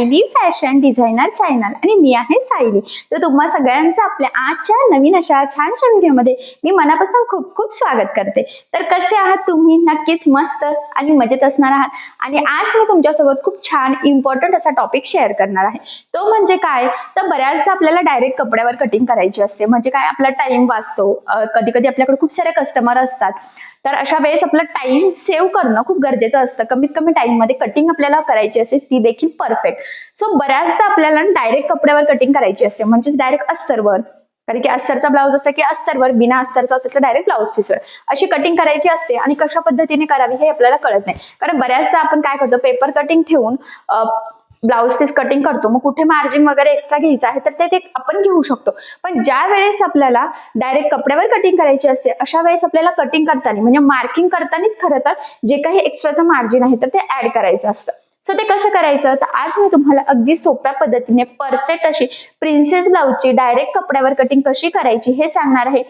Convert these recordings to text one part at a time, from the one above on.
Sayali fashion designer channel आणि मी आहे सायली. तर तुम्हा सगळ्यांचं आपल्या आजच्या नवीन अशा छानशा व्हिडिओमध्ये मी मनापासून खूप खूप स्वागत करते. तर कसे आहात तुम्ही? नक्कीच मस्त आणि मजेत असणार आहात. आणि आज मी तुमच्यासोबत खूप छान इम्पॉर्टंट असा टॉपिक शेअर करणार आहे. तो म्हणजे काय? तर बऱ्याचदा आपल्याला डायरेक्ट कपड्यावर कटिंग करायची असते. म्हणजे काय? आपला टाइम वाचतो. कधी कधी आपल्याकडे खूप सारे कस्टमर असतात. तर अशा वेळेस आपला टाइम सेव्ह करणं खूप गरजेचं असतं. कमीत कमी टाइममध्ये कटिंग आपल्याला करायची असते ती देखील परफेक्ट सो बऱ्याचदा आपल्याला डायरेक्ट कपड्यावर कटिंग करायची असते. म्हणजेच डायरेक्ट अस्तरवर कारण की अस्तरचा ब्लाऊज असं की अस्तरवर बिना अस्तरचा असेल तर डायरेक्ट ब्लाऊज पीसवर अशी कटिंग करायची असते आणि कशा पद्धतीने करावी हे आपल्याला कळत नाही. कारण बऱ्याचदा आपण काय करतो पेपर कटिंग ठेवून ब्लाऊज पीस कटिंग करतो मग कुठे मार्जिन वगैरे एक्स्ट्रा घ्यायचं आहे तर ते आपण घेऊ शकतो. पण ज्या वेळेस आपल्याला डायरेक्ट कपड्यावर कटिंग करायची असते अशा वेळेस आपल्याला कटिंग करताना म्हणजे मार्किंग करतानाच खरं तर जे काही एक्स्ट्राचं मार्जिन आहे तर ते ऍड करायचं असतं. सो ते कसं करायचं? तर आज मी तुम्हाला अगदी सोप्या पद्धतीने परफेक्ट अशी प्रिन्सेस ब्लाऊजची डायरेक्ट कपड्यावर कटिंग कशी करायची हे सांगणार आहे.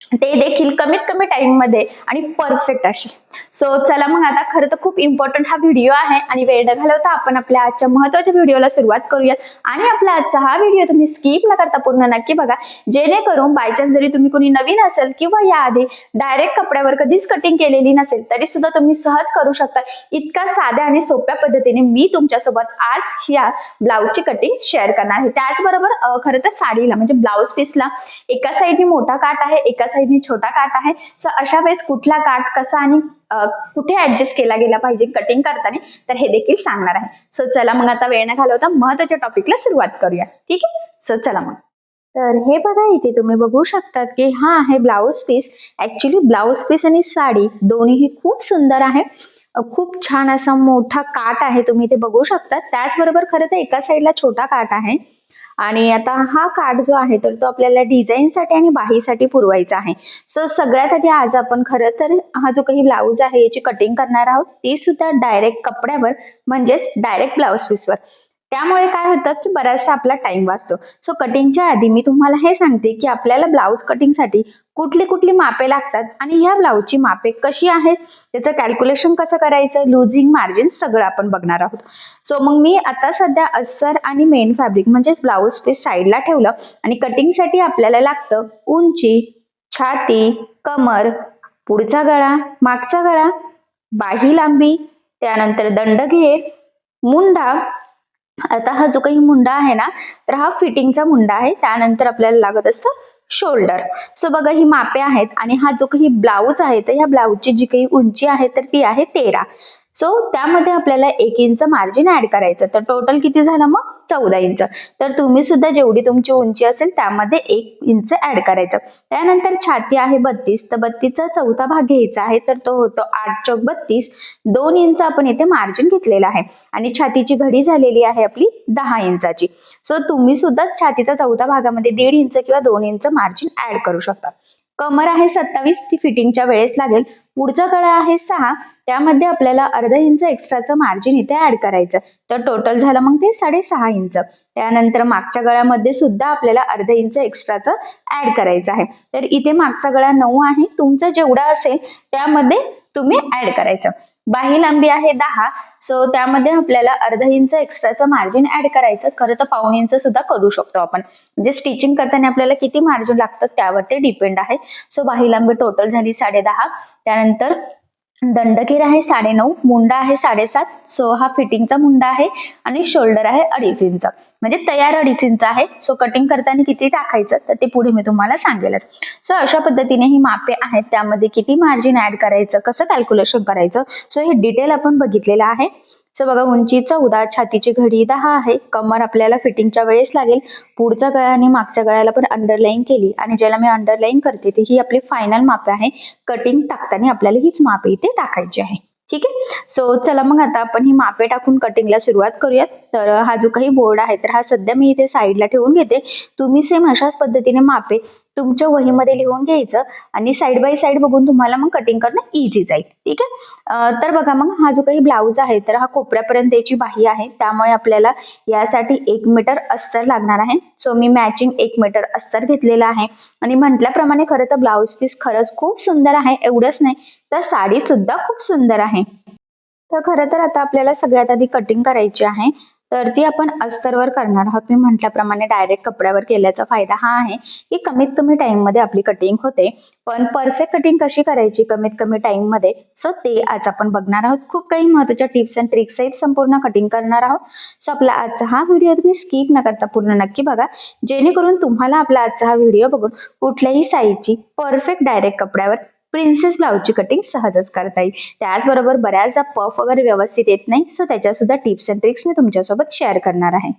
ते देखील कमीत कमी टाइममध्ये आणि परफेक्ट अशी सो चला मग आता खरं तर खूप इम्पॉर्टंट हा व्हिडिओ आहे आणि वेळ न घालवता आपण आपल्या आजच्या महत्त्वाच्या व्हिडिओला सुरुवात करूयात. आणि आपला आजचा हा व्हिडिओ तुम्ही स्किप न करता पूर्ण नक्की बघा. जेणेकरून बाय चान्स जरी तुम्ही कोणी नवीन असेल किंवा याआधी डायरेक्ट कपड्यावर कधीच कटिंग केलेली नसेल तरी सुद्धा तुम्ही सहज करू शकता. इतका साध्या आणि सोप्या पद्धतीने मी तुमच्यासोबत आज या ब्लाऊजची कटिंग शेअर करणार आहे. त्याचबरोबर खरं तर साडीला म्हणजे ब्लाऊज पीसला एका साईडने मोठा काट आहे एका साईडने छोटा काट आहे. सो अशा वेळेस कुठला काट कसा आणि कुठे ऍडजस्ट केला गेला पाहिजे कटिंग करताना तर हे देखील सांगणार आहे. सो चला मग आता वेळ न घालवता महत्त्वाच्या टॉपिकला सुरुवात करूया. ठीक आहे? सो चला मग. तर हे बघा इथे तुम्ही बघू शकतात की हा आहे blouse piece actually blouse piece आणि साडी दोन्हीही खूप सुंदर आहे. खूप छान असा मोठा काट आहे तुम्ही ते बघू शकता त्याचबरोबर खरं तर एका साईडला छोटा काट आहे. आणि आता हा कार्ड जो आहे तर तो आपल्याला डिझाईनसाठी आणि बाहीसाठी पुरवायचा आहे. सो सगळ्यात आधी आज आपण खरं तर हा जो काही ब्लाऊज आहे याची कटिंग करणार आहोत ती सुद्धा डायरेक्ट कपड्यावर म्हणजेच डायरेक्ट ब्लाऊज पीसवर त्यामुळे काय होतं की बराचसा आपला टाइम वाचतो. सो कटिंगच्या आधी मी तुम्हाला हे सांगते की आपल्याला ब्लाऊज कटिंगसाठी कुठली कुठली मापे लागतात आणि ह्या ब्लाऊजची मापे कशी आहेत त्याचं कॅल्क्युलेशन कसं करायचं लुझिंग मार्जिन सगळं आपण बघणार आहोत. सो मग मी आता सध्या अस्तर आणि मेन फॅब्रिक म्हणजेच ब्लाऊज पीस साईडला ठेवलं आणि कटिंगसाठी आपल्याला लागतं उंची छाती कमर पुढचा गळा मागचा गळा बाही लांबी त्यानंतर दंडघे मुंडा आता हा जो काही मुंडा आहे ना तर हा फिटिंगचा मुंडा आहे. त्यानंतर आपल्याला लागत असतं शोल्डर. सो बघा ही मापे आहेत आणि हा जो काही ब्लाऊज आहे तर या ब्लाऊजची जी काही उंची आहे तर ती आहे तेरा. सो त्यामध्ये आपल्याला एक इंच मार्जिन ऍड करायचं. तर टोटल किती झालं मग? चौदा इंच. तर तुम्ही सुद्धा जेवढी तुमची उंची असेल त्यामध्ये एक इंच ऍड करायचं. त्यानंतर छाती आहे बत्तीस. तर बत्तीसचा चौथा भाग घ्यायचा आहे तर तो होतो आठ चौक बत्तीस. दोन इंच आपण इथे मार्जिन घेतलेला आहे. आणि छातीची घडी झालेली आहे आपली दहा इंचाची. सो तुम्ही सुद्धा छातीचा चौथा भागामध्ये दीड इंच किंवा दोन इंच मार्जिन ऍड करू शकता. कमर आहे सत्तावीस ती फिटिंगच्या वेळेस लागेल. पुढचा गळा आहे सहा त्यामध्ये आपल्याला अर्धा इंच एक्स्ट्राचं मार्जिन इथे ऍड करायचं. तर टोटल झालं मग ते साडेसहा इंच. त्यानंतर मागच्या गळ्यामध्ये सुद्धा आपल्याला अर्धा इंच एक्स्ट्राचं ऍड करायचं आहे. तर इथे मागचा गळा नऊ आहे. तुमचं जेवढा असेल त्यामध्ये तुम्ही ऍड करायचं. बाही लांबी आहे दहा सो त्यामध्ये आपल्याला अर्धा इंच एक्स्ट्राचं मार्जिन ऍड करायचं. खरं तर पाऊन इंच सुद्धा करू शकतो आपण. म्हणजे स्टिचिंग करताना आपल्याला किती मार्जिन लागतं त्यावर ते डिपेंड आहे. सो बाही लांबी टोटल झाली साडे दहा त्यानंतर दंडकीर आहे साडे नऊ मुंडा आहे साडेसात सो हा फिटिंगचा मुंडा आहे आणि शोल्डर आहे अडीच इंच. म्हणजे तयार अडीच आहे. सो कटिंग करताना किती टाकायचं तर ते पुढे मी तुम्हाला सांगेलच. सो अशा पद्धतीने ही मापे आहेत. त्यामध्ये किती मार्जिन ऍड करायचं कसं कॅल्क्युलेशन करायचं? सो हे डिटेल आपण बघितलेलं आहे. सो बघा उंची चौदा छातीची घडी दहा आहे. कमर आपल्याला फिटिंगच्या वेळेस लागेल. पुढचा गळा आणि मागच्या गळ्याला पण अंडरलाईन केली. आणि ज्याला मी अंडरलाईन करते ती ही आपली फायनल मापे आहे. कटिंग टाकताना आपल्याला हीच मापे इथे टाकायची आहे. ठीक आहे? सो चला मग आता आपण ही मापे टाकून कटिंगला सुरुवात करूयात. तर हा जो काही बोर्ड आहे तर हा सध्या मी इथे साईडला ठेवून घेते. तुम्ही सेम अशाच पद्धतीने मापे तुमच्या वहीमध्ये लिहून घ्यायचं आणि साईड बाय साईड बघून तुम्हाला मग कटिंग करणं इझी जाईल. ठीक आहे? तर बघा मग हा जो काही ब्लाऊज आहे तर हा कोपऱ्यापर्यंत याची बाही आहे. त्यामुळे आपल्याला यासाठी एक मीटर अस्तर लागणार आहे. सो मी मॅचिंग एक मीटर अस्तर घेतलेला आहे. आणि म्हटल्याप्रमाणे खरं तर ब्लाऊज पीस खरंच खूप सुंदर आहे. एवढंच नाही तर साडी सुद्धा खूप सुंदर आहे. तर खरं तर आता आपल्याला सगळ्यात आधी कटिंग करायची आहे. तर ती आपण अस्तरवर करणार आहोत. मी म्हटल्याप्रमाणे डायरेक्ट कपड्यावर केल्याचा फायदा हा आहे की कमीत कमी टाइममध्ये आपली कटिंग होते. पण परफेक्ट कटिंग कशी करायची कमीत कमी टाइममध्ये? सो ते आज आपण बघणार आहोत. खूप काही महत्त्वाच्या टिप्स अँड ट्रिक्स आहेत. संपूर्ण कटिंग करणार आहोत. सो आपला आजचा हा व्हिडिओ तुम्ही स्किप न करता पूर्ण नक्की बघा. जेणेकरून तुम्हाला आपला आजचा हा व्हिडिओ बघून कुठल्याही साईजची परफेक्ट डायरेक्ट कपड्यावर प्रिन्सेस ब्लाऊजची कटिंग सहजच करता येईल. त्याचबरोबर बऱ्याचदा पफ वगैरे व्यवस्थित येत नाही सो त्याच्या सुद्धा टिप्स अँड ट्रिक्स मी तुमच्यासोबत शेअर करणार आहे.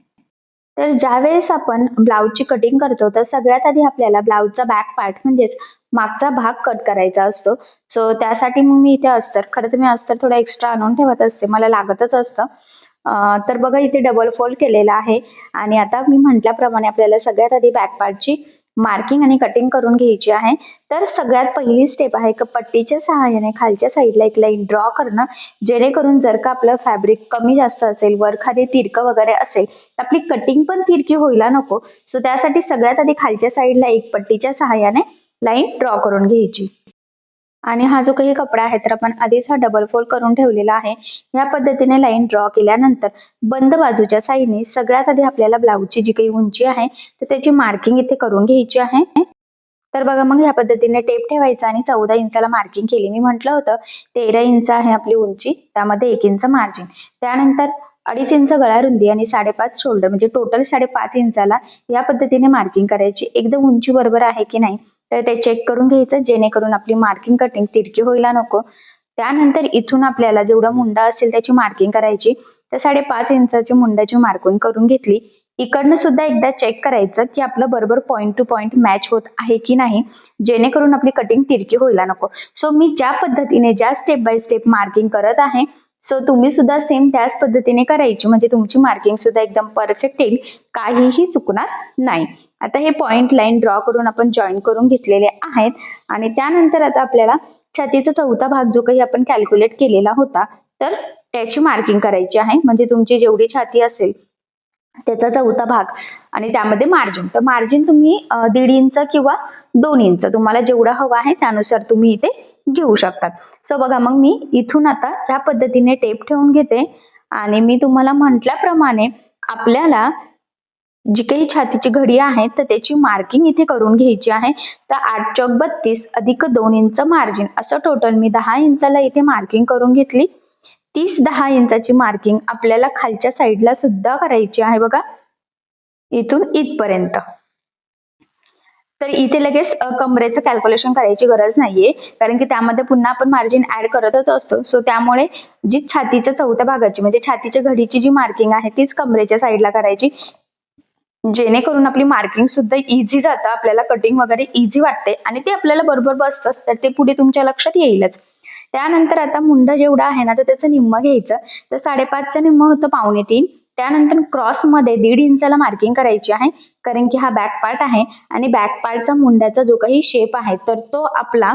तर ज्यावेळेस आपण ब्लाऊजची कटिंग करतो तर सगळ्यात आधी आपल्याला ब्लाऊजचा बॅक पार्ट म्हणजेच मागचा भाग कट करायचा असतो. सो त्यासाठी मग मी इथे अस्तर खरं तर मी अस्तर थोडं एक्स्ट्रा आणून ठेवत असते मला लागतच असतं. तर बघा इथे डबल फोल्ड केलेला आहे. आणि आता मी म्हटल्याप्रमाणे आपल्याला सगळ्यात आधी बॅक पार्टची मार्किंग आणि कटिंग करून घ्यायची आहे. तर सगळ्यात पहिली स्टेप आहे की पट्टीच्या सहाय्याने खालच्या साईडला एक लाईन ड्रॉ करणं. जेणेकरून जर का आपलं फॅब्रिक कमी जास्त असेल वर खाली तिरकं वगैरे असेल तर आपली कटिंग पण तिरकी व्हायला नको. सो त्यासाठी सगळ्यात आधी खालच्या साईडला एक पट्टीच्या सहाय्याने लाईन ड्रॉ करून घ्यायची. आणि हा जो काही कपडा आहे तर आपण आधीच हा डबल फोल्ड करून ठेवलेला आहे. या पद्धतीने लाईन ड्रॉ केल्यानंतर बंद बाजूच्या साईडने सगळ्यात आधी आपल्याला ब्लाऊजची जी काही उंची आहे तर त्याची मार्किंग इथे करून घ्यायची आहे. तर बघा मग या पद्धतीने टेप ठेवायचा आणि चौदा इंचाला मार्किंग केली. मी म्हटलं होतं तेरा इंच आहे आपली उंची त्यामध्ये एक इंच मार्जिन त्यानंतर अडीच इंच गळा रुंदी आणि साडेपाच शोल्डर म्हणजे टोटल साडेपाच इंचाला या पद्धतीने मार्किंग करायची. एकदम उंची बरोबर आहे की नाही तर ते चेक करून घ्यायचं जेणेकरून आपली मार्किंग कटिंग तिरकी व्हायला नको. त्यानंतर इथून आपल्याला जेवढा मुंडा असेल त्याची मार्किंग करायची. तर साडेपाच इंचाची मुंडाची मार्किंग करून घेतली. इकडनं सुद्धा एकदा चेक करायचं की आपलं बरोबर पॉईंट टू पॉईंट मॅच होत आहे की नाही जेणेकरून आपली कटिंग तिरकी व्हायला नको. सो मी ज्या पद्धतीने ज्या स्टेप बाय स्टेप मार्किंग करत आहे सो तुम्ही सुद्धा सेम त्याच पद्धतीने करायची. म्हणजे तुमची मार्किंग सुद्धा एकदम परफेक्ट येईल. काहीही चुकणार नाही. आता हे पॉइंट लाईन ड्रॉ करून आपण जॉईन करून घेतलेले आहेत. आणि त्यानंतर आता आपल्याला छातीचा चौथा भाग जो काही आपण कॅल्क्युलेट केलेला होता तर त्याची मार्किंग करायची आहे. म्हणजे तुमची जेवढी छाती असेल त्याचा चौथा भाग आणि त्यामध्ये मार्जिन तर मार्जिन तुम्ही दीड इंच किंवा दोन इंच तुम्हाला जेवढा हवा आहे त्यानुसार तुम्ही इथे घेऊ शकतात. सो बघा मग मी इथून आता ह्या पद्धतीने टेप ठेवून घेते आणि मी तुम्हाला म्हटल्याप्रमाणे आपल्याला जी काही छातीची घडी आहे तर त्याची मार्किंग इथे करून घ्यायची आहे. तर आठ चौक बत्तीस अधिक दोन इंच मार्जिन असं टोटल मी दहा इंचाला इथे मार्किंग करून घेतली. तीस दहा इंचाची मार्किंग आपल्याला खालच्या साईडला सुद्धा करायची आहे बघा. इथून इथपर्यंत. तर इथे लगेच कमरेचं कॅल्क्युलेशन करायची गरज नाहीये. कारण की त्यामध्ये पुन्हा आपण मार्जिन ऍड करतच असतो. सो त्यामुळे जी छातीच्या चौथ्या भागाची म्हणजे छातीच्या घडीची जी मार्किंग आहे तीच कमरेच्या साईडला करायची. जेणेकरून आपली मार्किंग सुद्धा इझी जातं आपल्याला कटिंग वगैरे इझी वाटते आणि ते आपल्याला बरोबर बसतं तर ते पुढे तुमच्या लक्षात येईलच. त्यानंतर आता मुंड जेवढा आहे ना तर त्याचं निम्म घ्यायचं. तर साडेपाचचं निम्म होतं पावणे तीन. त्यानंतर क्रॉसमध्ये दीड इंचाला मार्किंग करायची आहे. कारण की हा बॅक पार्ट आहे आणि बॅक पार्टचा मुंड्याचा जो काही शेप आहे तर तो आपला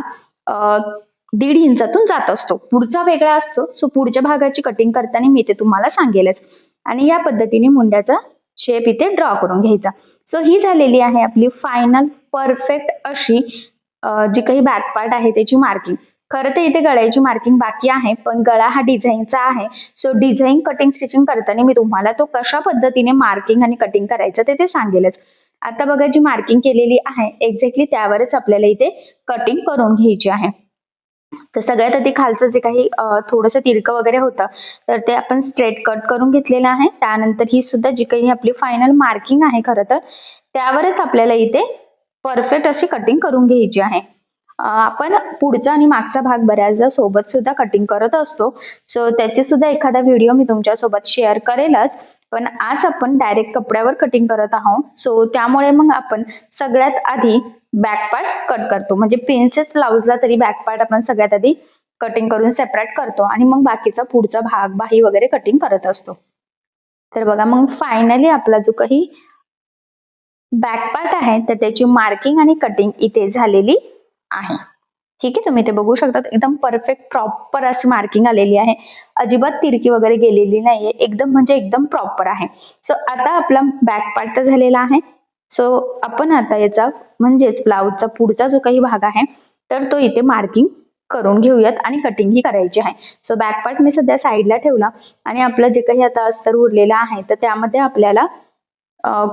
दीड इंचातून जात असतो. पुढचा वेगळा असतो. सो पुढच्या भागाची कटिंग करताना मी ते तुम्हाला सांगेलच. आणि या पद्धतीने मुंड्याचा शेप इथे ड्रॉ करून घ्यायचा. सो ही झालेली आहे आपली फायनल परफेक्ट अशी जी काही बॅक पार्ट आहे त्याची मार्किंग खरं तर इथे गळ्याची मार्किंग बाकी आहे पण गळा हा डिझाईनचा आहे. सो डिझाईन कटिंग स्टिचिंग करताना मी तुम्हाला तो कशा पद्धतीने मार्किंग आणि कटिंग करायचं ते ते सांगेलच. आता बघा जी मार्किंग केलेली आहे एक्झॅक्टली त्यावरच आपल्याला इथे कटिंग करून घ्यायची आहे. तर सगळ्यात आधी खालचं जे काही थोडंसं तिरकं वगैरे होतं तर ते आपण स्ट्रेट कट करून घेतलेलं आहे. त्यानंतर ही सुद्धा जी काही आपली फायनल मार्किंग आहे खरं तर त्यावरच आपल्याला इथे परफेक्ट अशी कटिंग करून घ्यायची आहे. आपण पुढचा आणि मागचा भाग बऱ्याचदा सोबत सुद्धा कटिंग करत असतो. सो त्याचे सुद्धा एखादा व्हिडिओ मी तुमच्यासोबत शेअर करेलच. पण आज आपण डायरेक्ट कपड्यावर कटिंग करत आहोत. सो त्यामुळे मग आपण सगळ्यात आधी बॅक पार्ट कट करतो. म्हणजे प्रिन्सेस ब्लाऊजला तरी बॅक पार्ट आपण सगळ्यात आधी कटिंग करून सेपरेट करतो आणि मग बाकीचा पुढचा भाग बाही वगैरे कटिंग करत असतो. तर बघा मग फायनली आपला जो काही बॅक पार्ट आहे तर त्याची मार्किंग आणि कटिंग इथे झालेली आहे. ठीक आहे तुम्ही ते बघू शकता एकदम परफेक्ट प्रॉपर अशी मार्किंग आलेली आहे. अजिबात तिरकी वगैरे गेलेली नाहीये. एकदम म्हणजे एकदम प्रॉपर आहे. सो आता आपला बॅक पार्ट तर झालेला आहे. सो आपण आता याचा म्हणजेच ब्लाऊजचा पुढचा जो काही भाग आहे तर तो इथे मार्किंग करून घेऊयात आणि कटिंग ही करायची आहे. सो बॅक पार्ट मी सध्या साईडला ठेवला आणि आपलं जे काही आता अस्तर उरलेलं आहे तर त्यामध्ये आपल्याला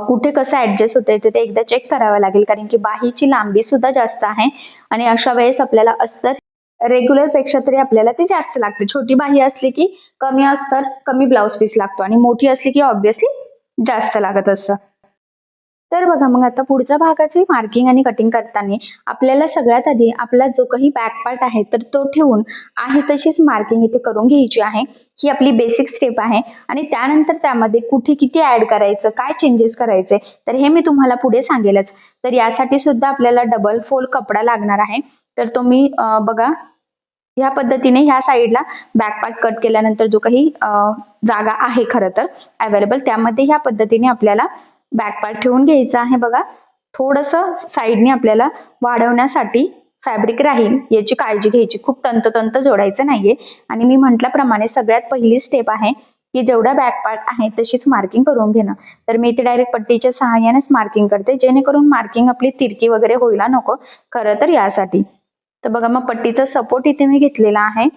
कुठे कसं ऍडजस्ट होतंय ते ते एकदा चेक करावं लागेल. कारण की बाहीची लांबी सुद्धा जास्त आहे आणि अशा वेळेस आपल्याला अस्तर रेग्युलरपेक्षा तरी आपल्याला ती जास्त लागते. छोटी बाही असली की कमी अस्तर कमी ब्लाऊज पीस लागतो आणि मोठी असली की ऑब्विसली जास्त लागत असतं. तर बघा मग आता पुढच्या भागाची मार्किंग आणि कटिंग करताना आपल्याला सगळ्यात आधी आपला जो काही बॅक पार्ट आहे तर तो ठेवून आहे तशीच मार्किंग इथे करून घ्यायची आहे. ही आपली बेसिक स्टेप आहे. आणि त्यानंतर त्यामध्ये कुठे किती ऍड करायचं काय चेंजेस करायचे तर हे मी तुम्हाला पुढे सांगेलच. तर यासाठी सुद्धा आपल्याला डबल फोल्ड कपडा लागणार आहे. तर तो मी बघा ह्या पद्धतीने ह्या साईडला बॅक पार्ट कट केल्यानंतर जो काही जागा आहे खरं तर अवेलेबल त्यामध्ये ह्या पद्धतीने आपल्याला बॅक पार्ट ठेवून घ्यायचं आहे बघा. थोडंसं साईडने आपल्याला वाढवण्यासाठी फॅब्रिक राहील याची काळजी घ्यायची. खूप तंतोतंत जोडायचं नाहीये. आणि मी म्हटल्याप्रमाणे सगळ्यात पहिली स्टेप आहे की जेवढा बॅक पार्ट आहे तशीच मार्किंग करून घेणं. तर मी इथे डायरेक्ट पट्टीच्या सहाय्यानेच मार्किंग करते. जेणेकरून मार्किंग आपली तिरकी वगैरे होईला नको. खरं तर यासाठी. तर बघा मग पट्टीचा सपोर्ट इथे मी घेतलेला आहे.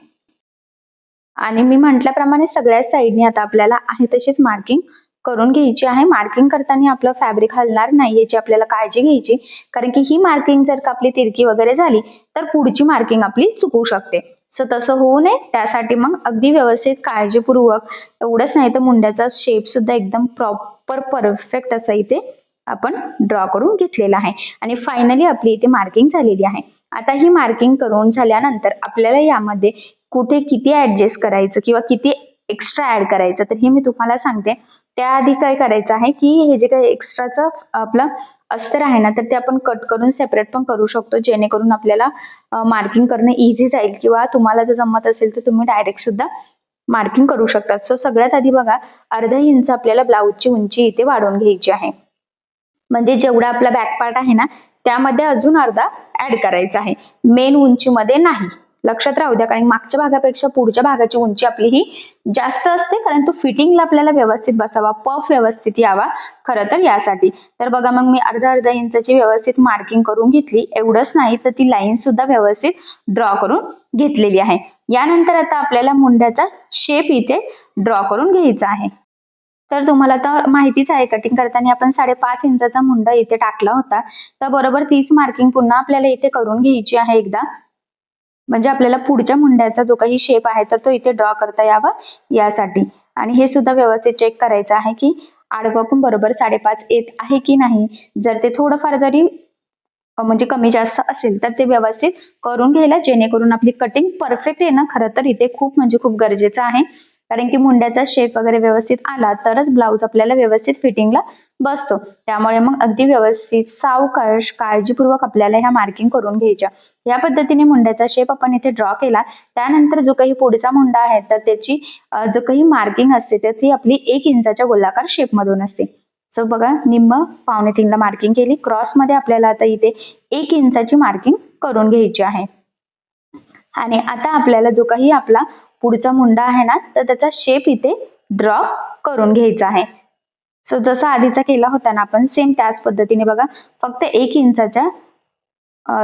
आणि मी म्हटल्याप्रमाणे सगळ्याच साईडने आता आपल्याला आहे तशीच मार्किंग करून घ्यायची आहे. मार्किंग करताना आपलं फॅब्रिक हलणार नाही याची आपल्याला काळजी घ्यायची. कारण की ही मार्किंग जर का आपली तिरकी वगैरे झाली तर पुढची मार्किंग आपली चुकू शकते. सो तसं होऊ नये. त्यासाठी मग अगदी व्यवस्थित काळजीपूर्वक एवढंच नाही तर मुंड्याचा शेप सुद्धा एकदम प्रॉपर परफेक्ट असा इथे आपण ड्रॉ करून घेतलेला आहे. आणि फायनली आपली इथे मार्किंग झालेली आहे. आता ही मार्किंग करून झाल्यानंतर आपल्याला यामध्ये कुठे किती ऍडजस्ट करायचं किंवा किती एक्स्ट्रा ऍड करायचं. तर हे मी तुम्हाला सांगते. त्याआधी काय करायचं आहे की हे जे काही एक्स्ट्राचं आपलं अस्तर आहे ना तर ते आपण कट करून सेपरेट पण करू शकतो. जेणेकरून आपल्याला मार्किंग करणं इझी जाईल किंवा तुम्हाला जर जमत असेल तर तुम्ही डायरेक्ट सुद्धा मार्किंग करू शकतात. सो सगळ्यात आधी बघा अर्धा इंच आपल्याला ब्लाऊजची उंची इथे वाढवून घ्यायची आहे. म्हणजे जेवढा आपला बॅक पार्ट आहे ना त्यामध्ये अजून अर्धा ऍड करायचा आहे. मेन उंचीमध्ये नाही. लक्षात राहू द्या कारण मागच्या भागापेक्षा पुढच्या भागाची उंची आपली ही जास्त असते कारण तो फिटिंगला आपल्याला व्यवस्थित बसावा पफ व्यवस्थित यावा खरं तर यासाठी. तर बघा मग मी अर्धा अर्धा इंचाची व्यवस्थित मार्किंग करून घेतली. एवढंच नाही तर ती लाईन सुद्धा व्यवस्थित ड्रॉ करून घेतलेली आहे. यानंतर आता आपल्याला मुंड्याचा शेप इथे ड्रॉ करून घ्यायचा आहे. तर तुम्हाला तर माहितीच आहे कटिंग करताना आपण साडेपाच इंचाचा मुंडा इथे टाकला होता. तर बरोबर तीस मार्किंग पुन्हा आपल्याला इथे करून घ्यायची आहे एकदा. म्हणजे आपल्याला पुढच्या मुंड्याचा जो काही शेप आहे तर तो इथे ड्रॉ करता यावा यासाठी. आणि हे सुद्धा व्यवस्थित चेक करायचं आहे की आडवं पण बरोबर साडेपाच येत आहे की नाही. जर ते थोडंफार जरी म्हणजे कमी जास्त असेल तर ते व्यवस्थित करून घ्यायला जेणेकरून आपली कटिंग परफेक्ट येणं खरं तर इथे खूप म्हणजे खूप गरजेचं आहे. कारण की मुंड्याचा शेप वगैरे व्यवस्थित आला तरच ब्लाऊज आपल्याला व्यवस्थित फिटिंगला बसतो. त्यामुळे मग अगदी व्यवस्थित सावकाश काळजीपूर्वक आपल्याला ह्या मार्किंग करून घ्यायच्या. या पद्धतीने मुंड्याचा शेप आपण इथे ड्रॉ केला. त्यानंतर जो काही पुढचा मुंडा आहे तर त्याची जो काही मार्किंग असते तर ती आपली एक इंचाच्या गोलाकार शेप मधून असते. सो बघा निम्म पावणे तीनला मार्किंग केली. क्रॉसमध्ये आपल्याला आता इथे एक इंचाची मार्किंग करून घ्यायची आहे. आणि आता आपल्याला जो काही आपला पुढचा मुंडा आहे ना तर त्याचा शेप इथे ड्रॉ करून घ्यायचा आहे. सो जसा आधीचा केला होता ना आपण सेम त्याच पद्धतीने बघा. फक्त एक इंचाच्या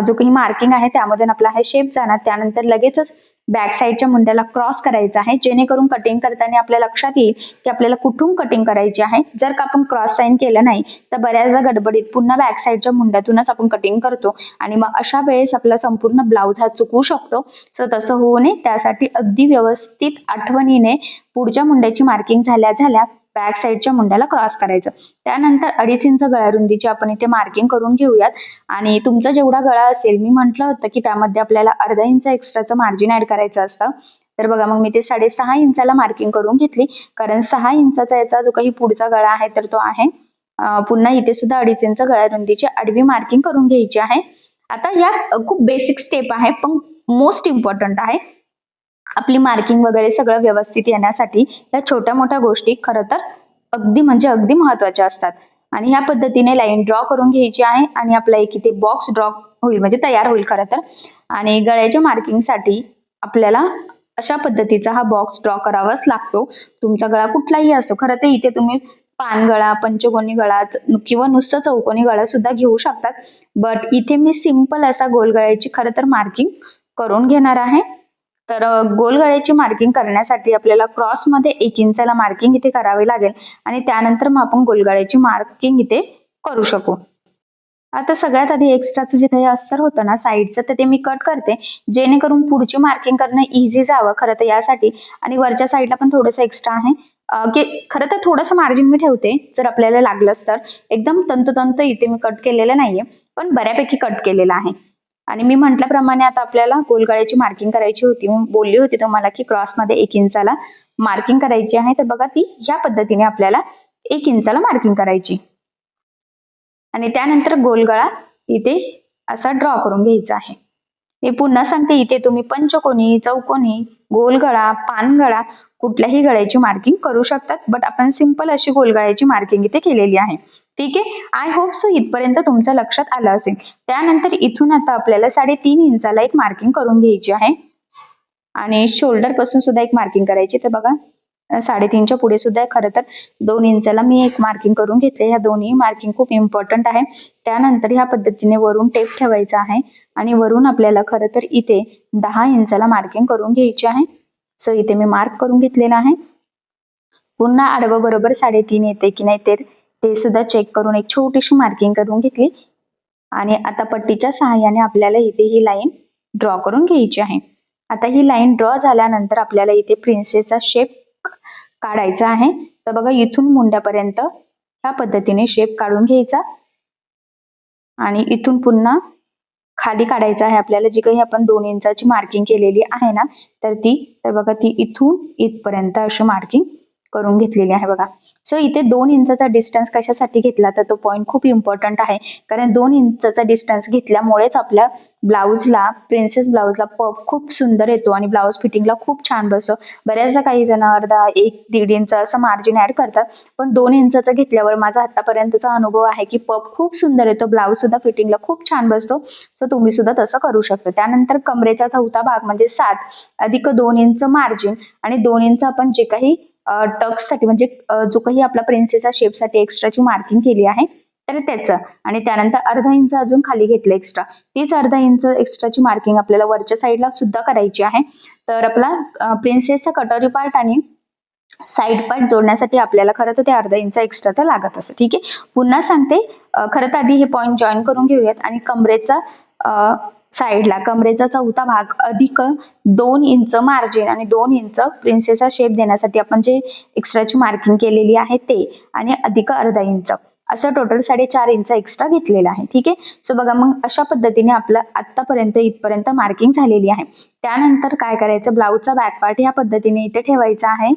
जो काही मार्किंग आहे त्यामधून आपला हा शेप जाणार. त्यानंतर लगेचच बॅक साईडच्या मुंड्याला क्रॉस करायचा आहे. जेणेकरून कटिंग करताना आपल्या लक्षात येईल की आपल्याला कुठून कटिंग करायची आहे. जर का आपण क्रॉस साईन केलं नाही तर बऱ्याचदा गडबडीत पुन्हा बॅक साईडच्या मुंड्यातूनच आपण कटिंग करतो. आणि मग अशा वेळेस आपला संपूर्ण ब्लाऊज हा चुकू शकतो. सो तसं होऊ नये. त्यासाठी अगदी व्यवस्थित आठवणीने पुढच्या मुंड्याची मार्किंग झाल्या झाल्या बॅक साईडच्या मुंड्याला क्रॉस करायचं. त्यानंतर अडीच इंच गळ्यारुंदीची आपण इथे मार्किंग करून घेऊयात. आणि तुमचा जेवढा गळा असेल मी म्हटलं होतं की त्यामध्ये आपल्याला अर्धा इंच एक्स्ट्राचं मार्जिन ऍड करायचं असतं. तर बघा मग मी ते साडेसहा इंचाला मार्किंग करून घेतली. कारण सहा इंचाचा याचा जो काही पुढचा गळा आहे तर तो आहे पुन्हा इथे सुद्धा अडीच इंच गळ्यारुंदीची आडवी मार्किंग करून घ्यायची आहे. आता या खूप बेसिक स्टेप आहे पण मोस्ट इम्पॉर्टंट आहे. आपली मार्किंग वगैरे सगळं व्यवस्थित येण्यासाठी या छोट्या मोठ्या गोष्टी खरं तर अगदी म्हणजे अगदी महत्त्वाच्या असतात. आणि ह्या पद्धतीने लाईन ड्रॉ करून घ्यायची आहे आणि आपला एक इथे बॉक्स ड्रॉ होईल म्हणजे तयार होईल खरं तर. आणि गळ्याच्या मार्किंगसाठी आपल्याला अशा पद्धतीचा हा बॉक्स ड्रॉ करावाच लागतो. तुमचा गळा कुठलाही असो खरं तर इथे तुम्ही पान गळा पंचकोनी गळा च- किंवा नुसतं चौकोनी गळा सुद्धा घेऊ शकतात. बट इथे मी सिंपल असा गोल गळ्याची खरं तर मार्किंग करून घेणार आहे. तर अ, गोलगळ्याची मार्किंग करण्यासाठी आपल्याला क्रॉसमध्ये एक इंचाला मार्किंग इथे करावी लागेल आणि त्यानंतर मग आपण गोलगळ्याची मार्किंग इथे करू शकू. आता सगळ्यात आधी एक्स्ट्राचं जे काही अस्तर होतं ना साईडचं तर ते मी कट करते. जेणेकरून पुढची मार्किंग करणं इझी जावं खरं तर यासाठी. आणि वरच्या साईडला पण थोडंसं एक्स्ट्रा आहे. की खरं तर थोडंसं मार्जिन मी ठेवते जर आपल्याला लागलंच तर. एकदम तंतोतंत इथे मी कट केलेलं नाहीये पण बऱ्यापैकी कट केलेलं आहे. आणि मी म्हटल्याप्रमाणे आता आपल्याला गोलगळ्याची मार्किंग करायची होती. मी बोलली होती तुम्हाला की क्रॉसमध्ये एक इंचाला मार्किंग करायची आहे. तर बघा ती ह्या पद्धतीने आपल्याला एक इंचाला मार्किंग करायची. आणि त्यानंतर गोलगळा इथे असा ड्रॉ करून घ्यायचा आहे. मी पुन्हा सांगते इथे तुम्ही पंचकोनी चौकोनी गोलगळा पानगळा कुठल्याही गळ्याची मार्किंग करू शकतात. बट आपण सिंपल अशी गोलगळ्याची मार्किंग इथे केलेली आहे. ठीक आहे? आय होप सो इथपर्यंत तुमच्या लक्षात आलं असेल. त्यानंतर इथून आता आपल्याला साडेतीन इंचाला एक मार्किंग करून घ्यायची आहे. आणि शोल्डरपासून सुद्धा एक मार्किंग करायची तर बघा साडेतीनच्या पुढे सुद्धा खरं तर. दोन इंचाला मी एक मार्किंग करून घेतले. ह्या दोन्ही मार्किंग खूप इम्पॉर्टंट आहे. त्यानंतर ह्या पद्धतीने वरून टेप ठेवायचा आहे. आणि वरून आपल्याला खरं तर इथे दहा इंचाला मार्किंग करून घ्यायची आहे. सो इथे मी मार्क करून घेतलेला आहे. पुन्हा आडवं बरोबर साडेतीन येते की नाही ते ते सुद्धा चेक करून एक छोटीशी मार्किंग करून घेतली. आणि आता पट्टीच्या सहाय्याने आपल्याला इथे ही लाईन ड्रॉ करून घ्यायची आहे. आता ही लाईन ड्रॉ झाल्यानंतर आपल्याला इथे प्रिन्सेसचा शेप काढायचा आहे. तर बघा इथून मुंड्यापर्यंत ह्या पद्धतीने शेप काढून घ्यायचा. आणि इथून पुन्हा खाली काढायचा आहे आपल्याला जी काही आपण दोन इंचाची मार्किंग केलेली आहे ना तर ती तर बघा ती इथून इथपर्यंत अशी मार्किंग करून घेतलेली आहे बघा. सो इथे दोन इंचाचा डिस्टन्स कशासाठी घेतला तर तो पॉईंट खूप इम्पॉर्टंट आहे. कारण दोन इंचाचा डिस्टन्स घेतल्यामुळेच आपल्या ब्लाऊजला प्रिन्सेस ब्लाऊजला पफ खूप सुंदर येतो आणि ब्लाऊज फिटिंगला खूप छान बसतो. बऱ्याचदा काही जण अर्धा एक दीड इंच असं मार्जिन ऍड करतात. पण दोन इंचाचा घेतल्यावर माझा आतापर्यंतचा अनुभव आहे की पफ खूप सुंदर येतो. ब्लाऊज सुद्धा फिटिंगला खूप छान बसतो. सो तुम्ही सुद्धा तसं करू शकता. त्यानंतर कमरेचा चौथा भाग म्हणजे सात. अधिक दोन इंच मार्जिन आणि दोन इंच आपण जे काही टक्ससाठी म्हणजे जो काही आपला प्रिन्सेसच्या शेपसाठी एक्स्ट्राची मार्किंग केली आहे तर त्याचं. आणि त्यानंतर अर्धा इंच अजून खाली घेतलं एक्स्ट्रा तीच अर्धा इंच एक्स्ट्राची मार्किंग आपल्याला वरच्या साईडला सुद्धा करायची आहे. तर आपला प्रिन्सेसचा कटोरी पार्ट आणि साईड पार्ट जोडण्यासाठी आपल्याला खरं तर ते अर्धा इंच एक्स्ट्राचा लागत असं. ठीक आहे? पुन्हा सांगते खरं तर आधी हे पॉईंट जॉईन करून घेऊयात. आणि कमरेचा side ला. कमरेचा चौथा भाग अधिक दोन इंच मार्जिन आणि दोन इंच प्रिन्सेसचा शेप देण्यासाठी आपण जे एक्स्ट्राची मार्किंग केलेली आहे ते. आणि अधिक अर्धा इंच असं टोटल साडेचार इंच एक्स्ट्रा घेतलेला आहे. ठीक आहे? सो बघा मग अशा पद्धतीने आपलं आतापर्यंत इथपर्यंत मार्किंग झालेली आहे. त्यानंतर काय करायचं? ब्लाऊजचा बॅक पार्ट ह्या पद्धतीने इथे ठेवायचा आहे.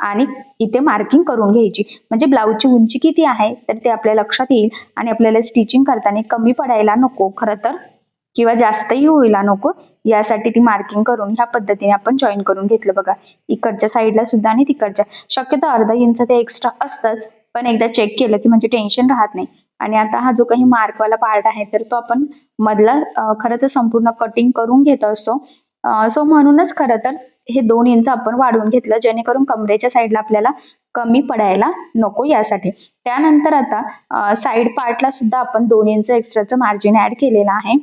आणि इथे मार्किंग करून घ्यायची. म्हणजे ब्लाऊजची उंची किती आहे? तर ते आपल्या लक्षात येईल. आणि आपल्याला स्टिचिंग करताना कमी पडायला नको. खरं तर किंवा जास्तही होईला नको यासाठी ती मार्किंग करून ह्या पद्धतीने आपण जॉईन करून घेतलं बघा. इकडच्या साईडला सुद्धा आणि तिकडच्या. शक्यतो अर्धा इंच ते एक्स्ट्रा असतंच पण एकदा चेक केलं की म्हणजे टेन्शन राहत नाही. आणि आता हा जो काही मार्कवाला पार्ट आहे तर तो आपण मधला खरं तर संपूर्ण कटिंग करून घेत असतो. सो म्हणूनच खरं तर हे दोन इंच आपण वाढवून घेतलं जेणेकरून कमरेच्या साईडला आपल्याला कमी पडायला नको यासाठी. त्यानंतर आता साईड पार्टला सुद्धा आपण दोन इंच एक्स्ट्राचं मार्जिन ऍड केलेलं आहे.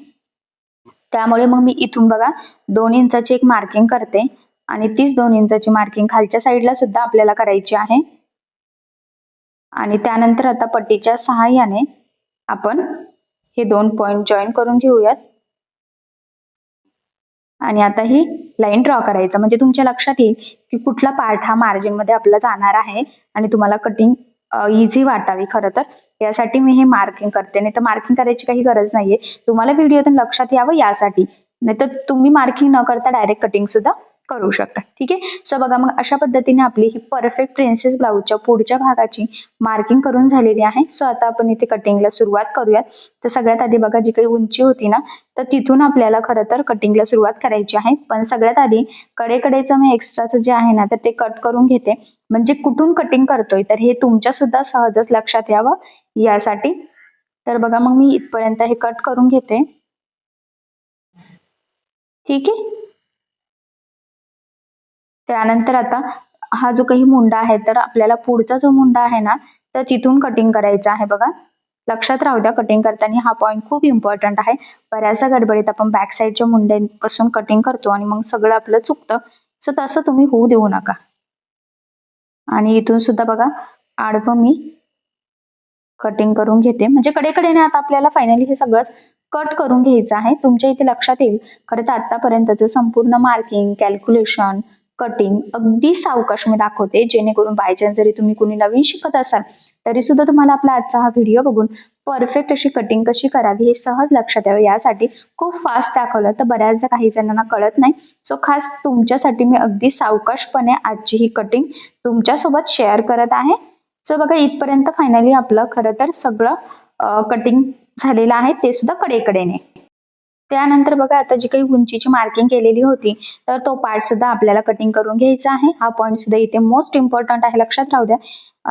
त्यामुळे मग मी इथून बघा दोन इंचाची एक मार्किंग करते. आणि तीच दोन इंचाची मार्किंग खालच्या साईडला सुद्धा आपल्याला करायची आहे. आणि त्यानंतर आता पट्टीच्या सहाय्याने आपण हे दोन पॉइंट जॉईन करून घेऊयात. आणि आता ही लाईन ड्रॉ करायचं. म्हणजे तुमच्या लक्षात येईल की कुठला पार्ट हा मार्जिनमध्ये आपला जाणार आहे आणि तुम्हाला कटिंग इझी वाटावी खरं तर. यासाठी मी हे मार्किंग करते. नाही तर मार्किंग करायची काही गरज नाहीये. तुम्हाला व्हिडिओतून लक्षात यावं यासाठी. नाही तर तुम्ही मार्किंग न करता डायरेक्ट कटिंग सुद्धा करू शकता ठीक आहे? सो बघा मग अशा पद्धतीने आपली ही परफेक्ट प्रिन्सेस ब्लाऊजच्या पुढच्या भागाची मार्किंग करून झालेली आहे. सो आता आपण इथे कटिंगला सुरुवात करूयात. तर सगळ्यात आधी बघा जी काही उंची होती ना तर तिथून आपल्याला खरं तर कटिंगला सुरुवात करायची आहे. पण सगळ्यात आधी कडेकडेचं मी एक्स्ट्राचं जे आहे ना तर ते कट करून घेते. म्हणजे कुठून कटिंग करतोय? तर हे तुमच्या सुद्धा सहजच लक्षात यावं यासाठी. तर बघा मग मी इथपर्यंत हे कट करून घेते. ठीक आहे? त्यानंतर आता हा जो काही मुंडा आहे तर आपल्याला पुढचा जो मुंडा आहे ना तर तिथून कटिंग करायचा आहे बघा. लक्षात राहू द्या कटिंग करताना हा पॉईंट खूप इम्पॉर्टंट आहे. बऱ्याचशा गडबडीत आपण बॅक साईडच्या मुंड्यांपासून कटिंग करतो आणि मग सगळं आपलं चुकतं. सो तसं तुम्ही होऊ देऊ नका. आणि इथून सुद्धा बघा आडवं मी कटिंग करून घेते. म्हणजे कडेकडेने आता आपल्याला फायनली हे सगळंच कट करून घ्यायचं आहे. तुमच्या इथे लक्षात येईल. खरं तर आतापर्यंतचं संपूर्ण मार्किंग कॅल्क्युलेशन कटिंग अगदी सावकाश मी दाखवते. जेणेकरून बायचान्स जरी तुम्ही कुणी नवीन शिकत असाल तरी सुद्धा तुम्हाला आपला आजचा हा व्हिडिओ बघून परफेक्ट अशी कटिंग कशी करावी हे सहज लक्षात यावं. यासाठी खूप फास्ट दाखवलं तर बऱ्याचदा काही जणांना कळत नाही. सो खास तुमच्यासाठी मी अगदी सावकाशपणे आजची ही कटिंग तुमच्यासोबत शेअर करत आहे. सो बघा इथपर्यंत फायनली आपलं खरं तर सगळं कटिंग झालेलं आहे. ते सुद्धा कडेकडेने. त्यानंतर बघा आता जी काही उंचीची मार्किंग केलेली होती तर तो पार्ट सुद्धा आपल्याला कटिंग करून घ्यायचा आहे. हा पॉईंट सुद्धा इथे मोस्ट इम्पॉर्टंट आहे लक्षात राहू द्या.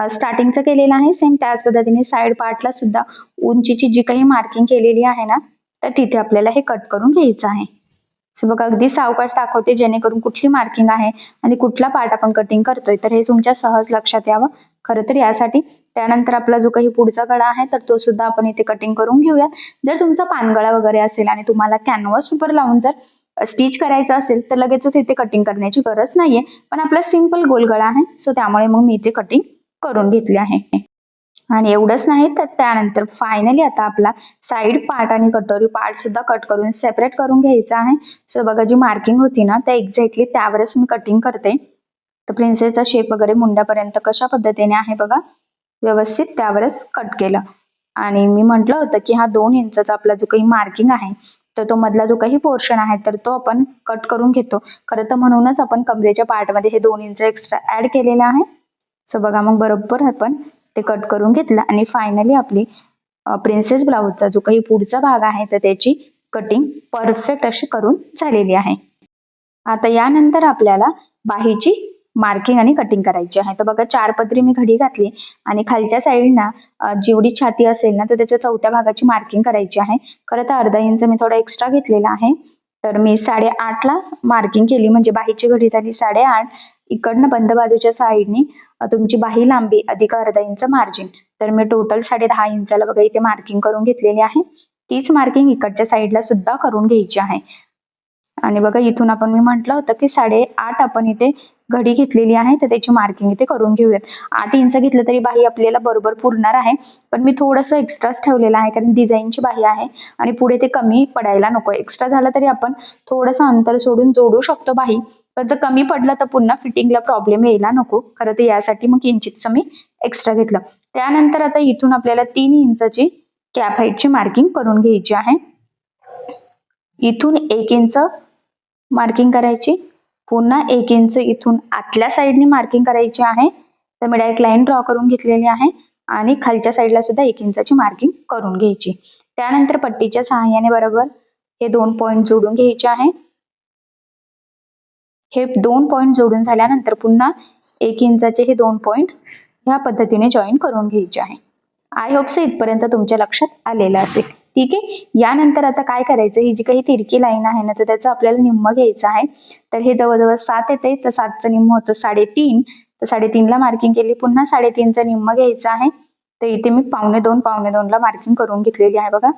स्टार्टिंगचं केलेलं आहे सेम त्याच पद्धतीने साईड पार्टला सुद्धा उंचीची जी काही मार्किंग केलेली आहे ना तर तिथे आपल्याला हे कट करून घ्यायचं आहे. सो बघा अगदी सावकाश दाखवते जेणेकरून कुठली मार्किंग आहे आणि कुठला पार्ट आपण कटिंग करतोय. तर हे तुमच्या सहज लक्षात यावं. खरं तर यासाठी. त्यानंतर आपला जो काही पुढचा गळा आहे तर तो सुद्धा आपण इथे कटिंग करून घेऊया. जर तुमचा पानगळा वगैरे असेल आणि तुम्हाला कॅनव्हास पेपर लावून जर स्टिच करायचं असेल तर लगेचच इथे कटिंग करण्याची गरज नाहीये. पण आपला सिंपल गोलगळा आहे सो त्यामुळे मग मी इथे कटिंग करून घेतली आहे. आणि एवढंच नाही तर त्यानंतर फायनली आता आपला साईड पार्ट आणि कटोरी पार्ट सुद्धा कट करून सेपरेट करून घ्यायचा आहे. सो बघा जी मार्किंग होती ना त्या एक्झॅक्टली त्यावरच मी कटिंग करते. तर प्रिन्सेसचा शेप वगैरे मुंड्यापर्यंत कशा पद्धतीने आहे बघा? व्यवस्थित त्यावरच कट केलं. आणि मी म्हटलं होतं की हा दोन इंचाचा आपला जो काही मार्किंग आहे तर तो मधला जो काही पोर्शन आहे तर तो आपण कट करून घेतो. खरं तर म्हणूनच आपण कमरेच्या पार्टमध्ये हे दोन इंच एक्स्ट्रा ऍड केलेलं आहे. सो बघा मग बरोबर आपण ते कट करून घेतलं आणि फायनली आपली प्रिन्सेस ब्लाऊजचा जो काही पुढचा भाग आहे तर त्याची कटिंग परफेक्ट अशी करून झालेली आहे. आता यानंतर आपल्याला बाहीची मार्किंग आणि कटिंग करायची आहे. तर बघा चार पदरी मी घडी घातली आणि खालच्या साईडना जेवढी छाती असेल ना तर त्याच्या चौथ्या भागाची मार्किंग करायची आहे. खरं तर अर्धा इंच मी थोडा एक्स्ट्रा घेतलेला आहे. तर मी साडेआठला मार्किंग केली म्हणजे बाहीची घडी झाली साडेआठ. इकडनं बंद बाजूच्या साईडनी तुमची बाही लांबी अधिक अर्धा इंच मार्जिन तर मी टोटल साडे दहा इंचाला बघा इथे मार्किंग करून घेतलेली आहे. तीच मार्किंग इकडच्या साईडला सुद्धा करून घ्यायची आहे. आणि बघा इथून आपण मी म्हटलं होतं की साडे आठ आपण इथे घडी घेतलेली आहे तर त्याची मार्किंग इथे करून घेऊयात. आठ इंच घेतलं तरी बाही आपल्याला बरोबर पुरणार आहे पण मी थोडंसं एक्स्ट्राच ठेवलेलं आहे कारण डिझाईनची बाही आहे आणि पुढे ते कमी पडायला नको. एक्स्ट्रा झालं तरी आपण थोडंसं अंतर सोडून जोडू शकतो बाही. पण जर कमी पडलं तर पुन्हा फिटिंगला प्रॉब्लेम यायला नको. खरं तर यासाठी मग किंचितचं मी एक्स्ट्रा घेतलं. त्यानंतर आता इथून आपल्याला तीन इंचची कॅप हाईटची मार्किंग करून घ्यायची आहे. इथून एक इंच मार्किंग करायची. पुन्हा एक इंच इथून आतल्या साईडने मार्किंग करायची आहे. तर मी डायरेक्ट लाईन ड्रॉ करून घेतलेली आहे. आणि खालच्या साईडला सुद्धा एक इंचाची मार्किंग करून घ्यायची. त्यानंतर पट्टीच्या सहाय्याने बरोबर हे दोन पॉइंट जोडून घ्यायचे आहे. हे दोन पॉईंट जोडून झाल्यानंतर पुन्हा एक इंचाचे हे दोन पॉईंट ह्या पद्धतीने जॉईन करून घ्यायचे आहे. आय होप से इथपर्यंत तुमच्या लक्षात आलेलं असेल. ठीक आहे? यानंतर आता काय करायचं? ही जी काही तिरकी लाईन आहे ना तर त्याचं आपल्याला निम्म घ्यायचं आहे. तर हे जवळजवळ सात येते तर सातचं निम्म होतं साडेतीन. तर साडेतीनला मार्किंग केली. पुन्हा साडेतीनचं निम्म घ्यायचं आहे. तर इथे मी पावणे दोन पावणे दोनला मार्किंग करून घेतलेली आहे बघा.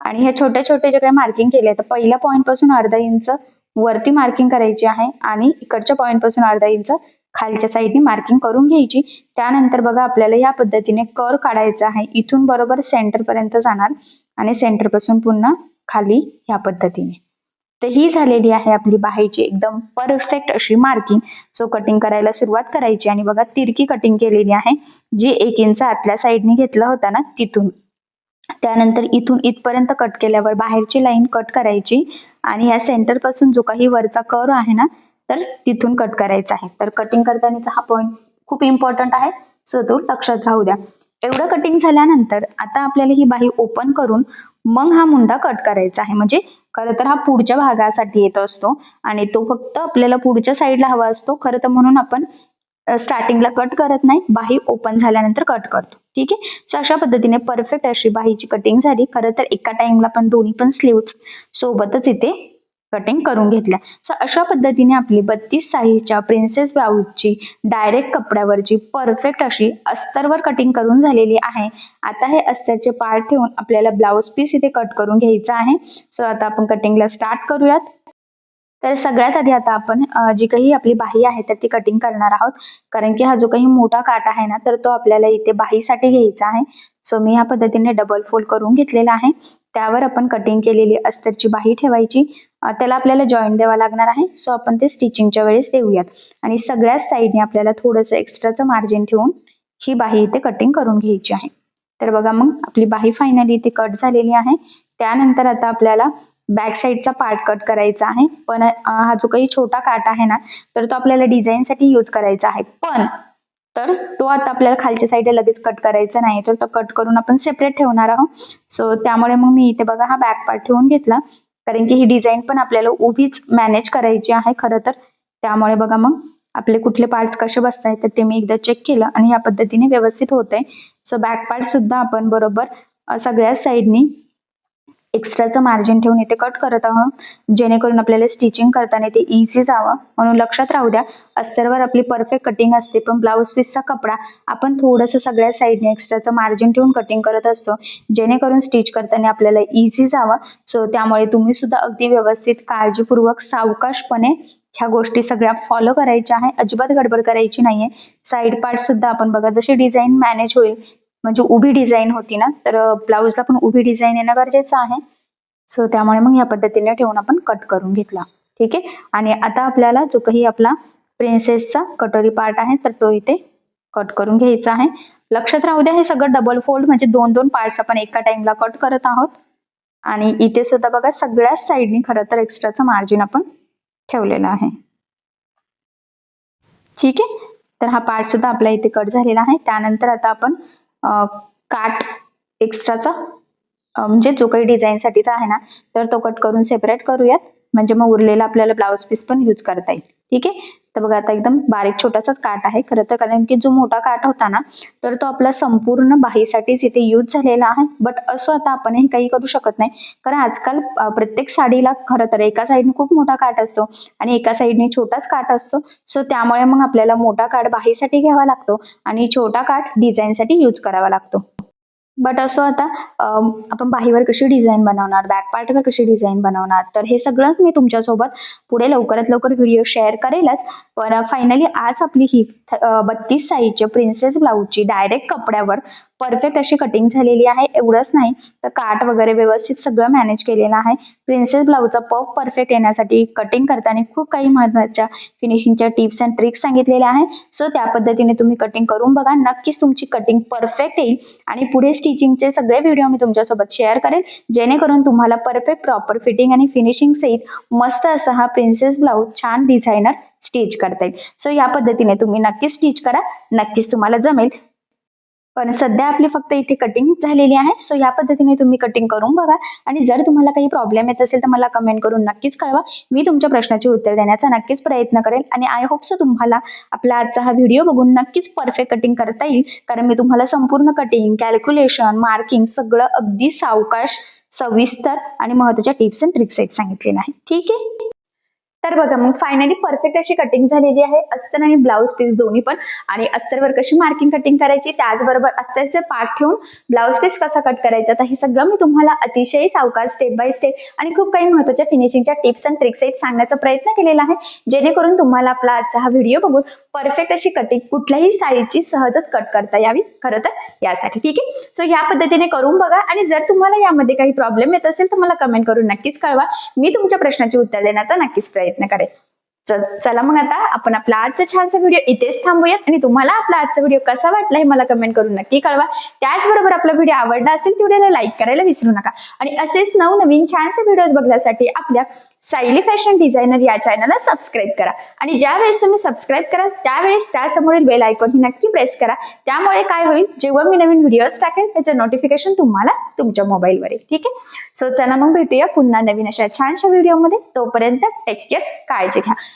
आणि ह्या छोट्या छोट्या जे काही मार्किंग केले तर पहिल्या पॉईंटपासून अर्धा इंच वरती मार्किंग करायची आहे आणि इकडच्या पॉईंटपासून अर्धा इंच खालच्या साईडने मार्किंग करून घ्यायची. त्यानंतर बघा आपल्याला या पद्धतीने कर काढायचा आहे. इथून बरोबर सेंटर पर्यंत जाणार आणि सेंटरपासून पुन्हा खाली या पद्धतीने. तर ही झालेली आहे आपली बाहेरची एकदम परफेक्ट अशी मार्किंग सो कटिंग करायला सुरुवात करायची आणि बघा तिरकी कटिंग केलेली आहे. जी एक इंच आतल्या साईडने घेतला होता ना तिथून. त्यानंतर इथून इथपर्यंत कट केल्यावर बाहेरची लाईन कट करायची आणि या सेंटरपासून जो काही वरचा कर आहे ना तर तिथून कट करायचा आहे. तर कटिंग करतानाचा हा पॉईंट खूप इम्पॉर्टंट आहे. सो तो लक्षात राहू द्या. एवढं कटिंग झाल्यानंतर आता आपल्याला ही बाही ओपन करून मग हा मुंडा कट करायचा आहे. म्हणजे खरं तर हा पुढच्या भागासाठी येत असतो आणि तो फक्त आपल्याला पुढच्या साईडला हवा असतो. खरं तर म्हणून आपण स्टार्टिंगला कट करत नाही. बाही ओपन झाल्यानंतर कट करतो. ठीक आहे? सो अशा पद्धतीने परफेक्ट अशी बाहीची कटिंग झाली. खरं तर एका टाइमला पण दोन्ही पण स्लीव्स सोबतच इथे कटिंग करून घेतल्या. सो अशा पद्धतीने आपली बत्तीस साईजच्या प्रिन्सेस ब्लाऊजची डायरेक्ट कपड्यावरची परफेक्ट अशी अस्तरवर कटिंग करून झालेली आहे. आता हे अस्तरचे पार्ट ठेवून आपल्याला ब्लाऊज पीस इथे कट करून घ्यायचा आहे. सो आता आपण कटिंगला स्टार्ट करूयात. तर सगळ्यात आधी आता आपण जी काही आपली बाही आहे तर ती कटिंग करणार आहोत. कारण की हा जो काही मोठा काट आहे ना तर तो आपल्याला इथे बाहीसाठी घ्यायचा आहे. सो मी ह्या पद्धतीने डबल फोल्ड करून घेतलेला आहे. त्यावर आपण कटिंग केलेली अस्तरची बाही ठेवायची. त्याला आपल्याला जॉईंट द्यावा लागणार आहे. सो आपण ते स्टिचिंगच्या वेळेस देऊयात. आणि सगळ्याच साईडने आपल्याला थोडंसं एक्स्ट्राचं मार्जिन ठेवून ही बाही इथे कटिंग करून घ्यायची आहे. तर बघा मग आपली बाही फायनली इथे कट झालेली आहे. त्यानंतर आता आपल्याला बॅक साईडचा पार्ट कट करायचा आहे. पण हा जो काही छोटा काट आहे ना तर तो आपल्याला डिझाईनसाठी यूज करायचा आहे. पण तर तो आता आपल्याला खालच्या साईडला लगेच कट करायचा नाही तर तो कट करून आपण सेपरेट ठेवणार आहोत. सो त्यामुळे मग मी इथे बघा हा बॅक पार्ट ठेवून घेतला. कारण की ही डिझाईन पण आपल्याला उभीच मॅनेज करायची आहे खरं तर. त्यामुळे बघा मग आपले कुठले पार्ट्स कसे बसत आहेत तर ते मी एकदा चेक केलं आणि या पद्धतीने व्यवस्थित होत आहे सो बॅक पार्ट सुद्धा आपण बरोबर सगळ्या साईडनी एक्स्ट्राचं मार्जिन ठेवून इथे कट करत आहोत. जेणेकरून आपल्याला स्टिचिंग करताना ते इझी जावं. म्हणून लक्षात राहू द्या अस्तरवर आपली परफेक्ट कटिंग असते. पण ब्लाऊज पीसचा कपडा आपण थोडंसं सगळ्या साईडने एक्स्ट्राचं मार्जिन ठेवून कटिंग करत असतो. जेणेकरून स्टिच करताना आपल्याला इझी जावं. सो त्यामुळे तुम्ही सुद्धा अगदी व्यवस्थित काळजीपूर्वक सावकाशपणे ह्या गोष्टी सगळ्या फॉलो करायच्या आहे. अजिबात गडबड करायची नाहीये. साईड पार्ट सुद्धा आपण बघा जशी डिझाईन मॅनेज होईल म्हणजे उभी डिझाईन होती ना तर ब्लाऊजला पण उभी डिझाईन येणं गरजेचं आहे. सो त्यामुळे मग या पद्धतीने ठेवून आपण कट करून घेतला. ठीक आहे? आणि आता आपल्याला जो काही आपला प्रिन्सेसचा कटोरी पार्ट आहे तर तो इथे कट करून घ्यायचा आहे. लक्षात राहू द्या हे सगळं डबल फोल्ड म्हणजे दोन दोन पार्ट्स आपण एका टाइमला कट करत आहोत. आणि इथे सुद्धा बघा सगळ्याच साईडनी खरं तर एक्स्ट्राचं मार्जिन आपण ठेवलेलं आहे. ठीक आहे? तर हा पार्ट सुद्धा आपल्या इथे कट झालेला आहे. त्यानंतर आता आपण काठ काट एक्स्ट्राचा म्हणजे जो काही डिझाईनसाठीचा आहे ना तर तो कट करून सेपरेट करूयात. म्हणजे मग उरलेला आपल्याला ब्लाऊज पीस पण यूज करता येईल. ठीक आहे? तर बघा आता एकदम बारीक छोटासाच काट आहे. खरं तर कारण की जो मोठा काट होता ना तर तो आपला संपूर्ण बाहीसाठीच इथे यूज झालेला आहे. बट असं आता आपण हे काही करू शकत नाही. कारण आजकाल प्रत्येक साडीला खरं तर एका साईडने खूप मोठा काट असतो आणि एका साईडने छोटाच काट असतो. सो त्यामुळे मग आपल्याला मोठा काठ बाहीसाठी घ्यावा लागतो आणि छोटा काठ डिझाईनसाठी यूज करावा लागतो. बट असं आता आपण बाहीवर कशी डिझाईन बनवणार बॅक पार्टवर कशी डिझाईन बनवणार तर हे सगळंच मी तुमच्यासोबत पुढे लवकरात लवकर व्हिडिओ शेअर करेलच. पण फायनली आज आपली ही बत्तीस साईजच्या प्रिन्सेस ब्लाऊजची डायरेक्ट कपड्यावर परफेक्ट अशी कटिंग झालेली आहे. एवढंच नाही तर काट वगैरे व्यवस्थित सगळं मॅनेज केलेलं आहे. प्रिन्सेस ब्लाऊजचा पफ परफेक्ट येण्यासाठी कटिंग करताना खूप काही महत्त्वाच्या फिनिशिंगच्या टिप्स अँड ट्रिक्स सांगितलेल्या आहे सो त्या पद्धतीने तुम्ही कटिंग करून बघा. नक्कीच तुमची कटिंग परफेक्ट येईल. आणि पुढे स्टिचिंगचे सगळे व्हिडिओ मी तुमच्यासोबत शेअर करेल. जेणेकरून तुम्हाला परफेक्ट प्रॉपर फिटिंग आणि फिनिशिंग सहित मस्त असा हा प्रिन्सेस ब्लाऊज छान डिझायनर स्टिच करता येईल. सो या पद्धतीने तुम्ही नक्कीच स्टिच करा. नक्कीच तुम्हाला जमेल. पण सध्या आपली फक्त इथे कटिंग झालेली आहे. सो या पद्धतीने तुम्ही कटिंग करून बघा. आणि जर तुम्हाला काही प्रॉब्लेम येत असेल तर मला कमेंट करून नक्कीच कळवा. मी तुमच्या प्रश्नाचे उत्तर देण्याचा नक्कीच प्रयत्न करेल आणि आय होप सो तुम्हाला आपला आजचा हा व्हिडिओ बघून नक्कीच परफेक्ट कटिंग करता येईल. कारण मी तुम्हाला संपूर्ण कटिंग कॅल्क्युलेशन मार्किंग सगळं अगदी सावकाश सविस्तर आणि महत्त्वाच्या टिप्स अँड ट्रिक्स आहेत सांगितलेलं आहे. ठीक आहे? तर बघा मग फायनली परफेक्ट अशी कटिंग झालेली आहे. अस्तर आणि ब्लाऊज पीस दोन्ही पण. आणि अस्तरवर कशी मार्किंग कटिंग करायची त्याचबरोबर अस्तरचे पाठ ठेवून ब्लाऊज पीस कसा कट करायचा तर हे सगळं मी तुम्हाला अतिशय सावकार स्टेप बाय स्टेप आणि खूप काही महत्त्वाच्या फिनिशिंगच्या टिप्स अँड ट्रिक्स आहेत सांगण्याचा प्रयत्न केलेला आहे. जेणेकरून तुम्हाला आपला आजचा हा व्हिडिओ बघून परफेक्ट अशी कटिंग कुठल्याही साईजची सहजच कट करता यावी. खरं तर यासाठी ठीक आहे. सो या पद्धतीने करून बघा आणि जर तुम्हाला यामध्ये काही प्रॉब्लेम येत असेल तर मला कमेंट करून नक्कीच कळवा. मी तुमच्या प्रश्नाची उत्तर देण्याचा नक्कीच प्रयत्न करेन. चला मग आता आपण आपला आजचा छानसा व्हिडिओ इथेच थांबूयात आणि तुम्हाला आपला आजचा व्हिडिओ कसा वाटला हे मला कमेंट करून नक्की कळवा. त्याचबरोबर आपला व्हिडिओ आवडला असेल तर व्हिडिओला लाईक करायला विसरू नका. आणि असेच नवनवीन छानसे व्हिडिओज बघण्यासाठी आपल्या सायली फॅशन डिझायनर या चॅनलला सबस्क्राईब करा. आणि ज्या वेळेस तुम्ही सबस्क्राईब कराल त्यावेळेस त्यासमोरील बेल आयकॉन ही नक्की प्रेस करा. त्यामुळे काय होईल जेव्हा मी नवीन व्हिडिओज टाकेल त्याचं नोटिफिकेशन तुम्हाला तुमच्या मोबाईलवर येईल ठीक आहे? सो चला मग भेटूया पुन्हा नवीन अशा छानशा व्हिडिओमध्ये तोपर्यंत टेक केअर काळजी घ्या.